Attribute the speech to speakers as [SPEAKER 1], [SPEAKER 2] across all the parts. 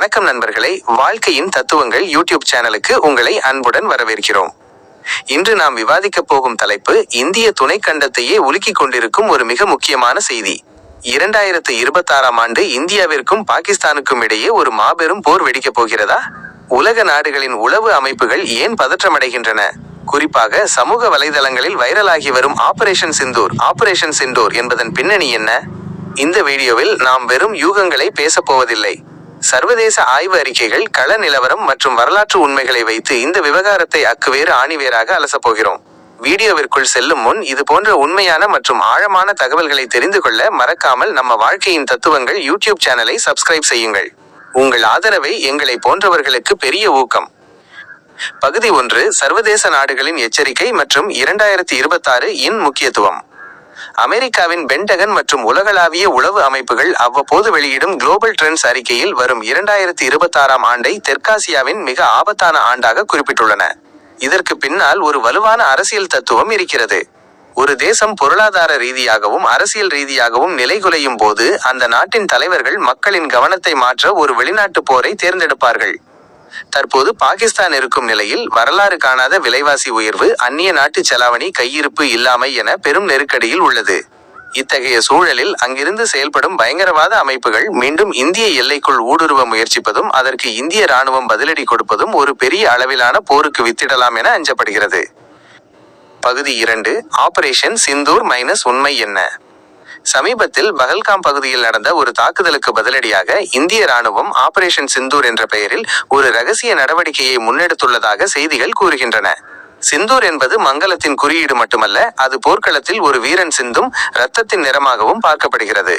[SPEAKER 1] வணக்கம் நண்பர்களே. வாழ்க்கையின் தத்துவங்கள் யூடியூப் சேனலுக்கு உங்களை அன்புடன் வரவேற்கிறோம். இன்று நாம் விவாதிக்கப் போகும் தலைப்பு இந்திய துணைக்கண்டத்தையே உலுக்கிக் கொண்டிருக்கும் ஒரு மிக முக்கியமான செய்தி. இரண்டாயிரத்து இருபத்தாறாம் ஆண்டு இந்தியாவிற்கும் பாகிஸ்தானுக்கும் இடையே ஒரு மாபெரும் போர் வெடிக்கப் போகிறதா? உலக நாடுகளின் உளவு அமைப்புகள் ஏன் பதற்றமடைகின்றன? குறிப்பாக சமூக வலைதளங்களில் வைரலாகி வரும் ஆபரேஷன் சிந்தூர் ஆபரேஷன் சிந்தூர் என்பதன் பின்னணி என்ன? இந்த வீடியோவில் நாம் வெறும் யூகங்களை பேசப் போவதில்லை. சர்வதேச ஆய்வு அறிக்கைகள் கள நிலவரம் மற்றும் வரலாற்று உண்மைகளை வைத்து இந்த விவகாரத்தை அக்குவேறு ஆணிவேராக அலசப் போகிறோம். வீடியோவிற்குள் செல்லும் முன் இது போன்ற உண்மையான மற்றும் ஆழமான தகவல்களை தெரிந்து கொள்ள மறக்காமல் நம்ம வாழ்க்கையின் தத்துவங்கள் யூடியூப் சேனலை சப்ஸ்கிரைப் செய்யுங்கள். உங்கள் ஆதரவை எங்களை போன்றவர்களுக்கு பெரிய ஊக்கம். பகுதி ஒன்று சர்வதேச நாடுகளின் எச்சரிக்கை மற்றும் இரண்டாயிரத்தி இருபத்தாறு இன் முக்கியத்துவம். அமெரிக்காவின் பென்டகன் மற்றும் உலகளாவிய உளவு அமைப்புகள் அவ்வப்போது வெளியிடும் குளோபல் ட்ரெண்ட்ஸ் அறிக்கையில் வரும் இரண்டாயிரத்தி இருபத்தாறாம் ஆண்டை தெற்காசியாவின் மிக ஆபத்தான ஆண்டாக குறிப்பிட்டுள்ளன. இதற்கு பின்னால் ஒரு வலுவான அரசியல் தத்துவம் இருக்கிறது. ஒரு தேசம் பொருளாதார ரீதியாகவும் அரசியல் ரீதியாகவும் நிலைகுலையும் போது அந்த நாட்டின் தலைவர்கள் மக்களின் கவனத்தை மாற்ற ஒரு வெளிநாட்டு போரை தேர்ந்தெடுப்பார்கள். தற்போது பாகிஸ்தான் இருக்கும் நிலையில் வரலாறு காணாத விலைவாசி உயர்வு அந்நிய நாட்டு செலாவணி கையிருப்பு இல்லாமை என பெரும் நெருக்கடியில் உள்ளது. இத்தகைய சூழலில் அங்கிருந்து செயல்படும் பயங்கரவாத அமைப்புகள் மீண்டும் இந்திய எல்லைக்குள் ஊடுருவ முயற்சிப்பதும் அதற்கு இந்திய ராணுவம் பதிலடி கொடுப்பதும் ஒரு பெரிய அளவிலான போருக்கு வித்திடலாம் என அஞ்சப்படுகிறது. பகுதி இரண்டு ஆபரேஷன் சிந்தூர் மைனஸ் உண்மை என்ன? சமீபத்தில் பகல்காம் பகுதியில் நடந்த ஒரு தாக்குதலுக்கு பதிலடியாக இந்திய ராணுவம் ஆபரேஷன் சிந்தூர் என்ற பெயரில் ஒரு ரகசிய நடவடிக்கையை முன்னெடுத்துள்ளதாக செய்திகள் கூறுகின்றன. சிந்தூர் என்பது மங்களத்தின் குறியீடு மட்டுமல்ல அது போர்க்களத்தில் ஒரு வீரன் சிந்தும் இரத்தத்தின் நிறமாகவும் பார்க்கப்படுகிறது.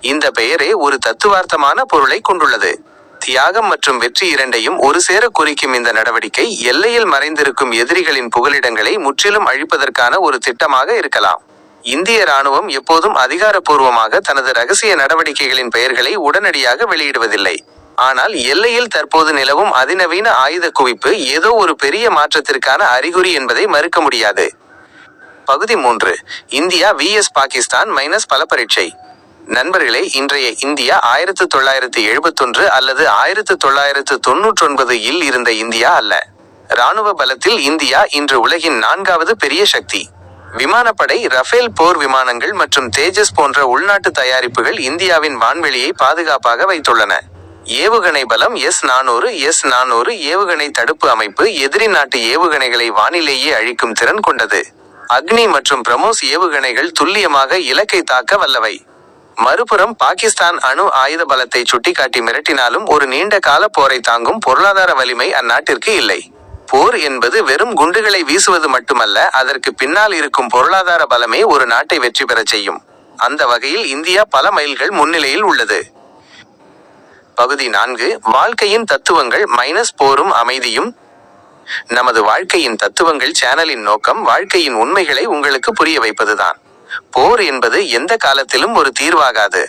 [SPEAKER 1] இந்த பெயரே ஒரு தத்துவார்த்தமான பொருளை கொண்டுள்ளது. தியாகம் மற்றும் வெற்றி இரண்டையும் ஒரு சேர குறிக்கும் இந்த நடவடிக்கை எல்லையில் மறைந்திருக்கும் எதிரிகளின் புகலிடங்களை முற்றிலும் அழிப்பதற்கான ஒரு திட்டமாக இருக்கலாம். இந்திய ராணுவம் எப்போதும் அதிகாரப்பூர்வமாக தனது ரகசிய நடவடிக்கைகளின் பெயர்களை உடனடியாக வெளியிடுவதில்லை. ஆனால் எல்லையில் தற்போது நிலவும் அதிநவீன ஆயுத குவிப்பு ஏதோ ஒரு பெரிய மாற்றத்திற்கான அறிகுறி என்பதை மறுக்க முடியாது. பகுதி மூன்று. இந்தியா விஎஸ் பாகிஸ்தான் மைனஸ் பல பரீட்சை. நண்பர்களே இன்றைய இந்தியா ஆயிரத்து தொள்ளாயிரத்து எழுபத்தொன்று அல்லது ஆயிரத்து தொள்ளாயிரத்து தொன்னூற்றொன்பது இல் இருந்த இந்தியா அல்ல. ராணுவ பலத்தில் இந்தியா இன்று உலகின் நான்காவது பெரிய சக்தி. விமானப்படை ரஃபேல் போர் விமானங்கள் மற்றும் தேஜஸ் போன்ற உள்நாட்டு தயாரிப்புகள் இந்தியாவின் வான்வெளியை பாதுகாப்பாக வைத்துள்ளன. ஏவுகணை பலம் எஸ் நானூறு எஸ் நானூறு ஏவுகணை தடுப்பு அமைப்பு எதிரி நாட்டு ஏவுகணைகளை வானிலேயே அழிக்கும் திறன் கொண்டது. அக்னி மற்றும் பிரமோஸ் ஏவுகணைகள் துல்லியமாக இலக்கை தாக்க வல்லவை. மறுபுறம் பாகிஸ்தான் அணு ஆயுத பலத்தை சுட்டிக்காட்டி மிரட்டினாலும் ஒரு நீண்ட கால போரை தாங்கும் பொருளாதார வலிமை அந்நாட்டிற்கு இல்லை. போர் என்பது வெறும் குண்டுகளை வீசுவது மட்டுமல்ல அதற்கு பின்னால் இருக்கும் பொருளாதார பலமே ஒரு நாட்டை வெற்றி பெறச் செய்யும். அந்த வகையில் இந்தியா பல மைல்கள் முன்னிலையில் உள்ளது. பகுதி நான்கு வாழ்க்கையின் தத்துவங்கள் மைனஸ் போரும் அமைதியும். நமது வாழ்க்கையின் தத்துவங்கள் சேனலின் நோக்கம் வாழ்க்கையின் உண்மைகளை உங்களுக்கு புரிய வைப்பதுதான். போர் என்பது எந்த காலத்திலும் ஒரு தீர்வாகாது.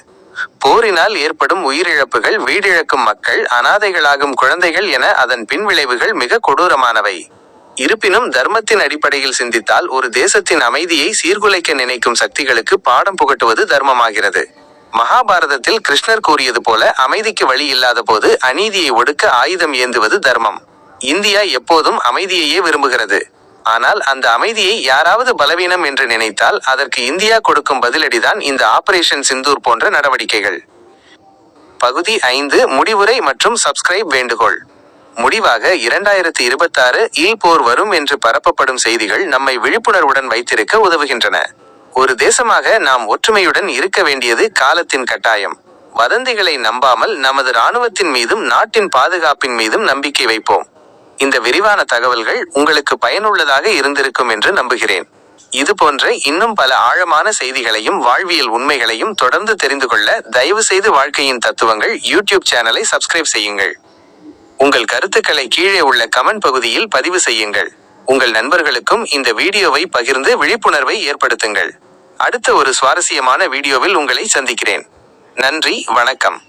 [SPEAKER 1] போரினால் ஏற்படும் உயிரிழப்புகள் வீடிழக்கும் மக்கள் அனாதைகளாகும் குழந்தைகள் என அதன் பின்விளைவுகள் மிக கொடூரமானவை. இருப்பினும் தர்மத்தின் அடிப்படையில் சிந்தித்தால் ஒரு தேசத்தின் அமைதியை சீர்குலைக்க நினைக்கும் சக்திகளுக்கு பாடம் புகட்டுவது தர்மமாகிறது. மகாபாரதத்தில் கிருஷ்ணர் கூறியது போல அமைதிக்கு வழி இல்லாத போது அநீதியை ஒடுக்க ஆயுதம் ஏந்துவது தர்மம். இந்தியா எப்போதும் அமைதியையே விரும்புகிறது. ஆனால் அந்த அமைதியை யாராவது பலவீனம் என்று நினைத்தால் அதற்கு இந்தியா கொடுக்கும் பதிலடிதான் இந்த ஆபரேஷன் சிந்தூர் போன்ற நடவடிக்கைகள். பகுதி ஐந்து முடிவுரை மற்றும் சப்ஸ்கிரைப் வேண்டுகோள். முடிவாக இரண்டாயிரத்தி இருபத்தாறு இல் போர் வரும் என்று பரப்பப்படும் செய்திகள் நம்மை விழிப்புணர்வுடன் வைத்திருக்க உதவுகின்றன. ஒரு தேசமாக நாம் ஒற்றுமையுடன் இருக்க வேண்டியது காலத்தின் கட்டாயம். வதந்திகளை நம்பாமல் நமது இராணுவத்தின் மீதும் நாட்டின் பாதுகாப்பின் மீதும் நம்பிக்கை வைப்போம். இந்த விரிவான தகவல்கள் உங்களுக்கு பயனுள்ளதாக இருந்திருக்கும் என்று நம்புகிறேன். இது போன்ற இன்னும் பல ஆழமான செய்திகளையும் வாழ்வியல் உண்மைகளையும் தொடர்ந்து தெரிந்து கொள்ள தயவு செய்து வாழ்க்கையின் தத்துவங்கள் யூடியூப் சேனலை சப்ஸ்கிரைப் செய்யுங்கள். உங்கள் கருத்துக்களை கீழே உள்ள கமெண்ட் பகுதியில் பதிவு செய்யுங்கள். உங்கள் நண்பர்களுக்கும் இந்த வீடியோவை பகிர்ந்து விழிப்புணர்வை ஏற்படுத்துங்கள். அடுத்த ஒரு சுவாரஸ்யமான வீடியோவில் உங்களை சந்திக்கிறேன். நன்றி வணக்கம்.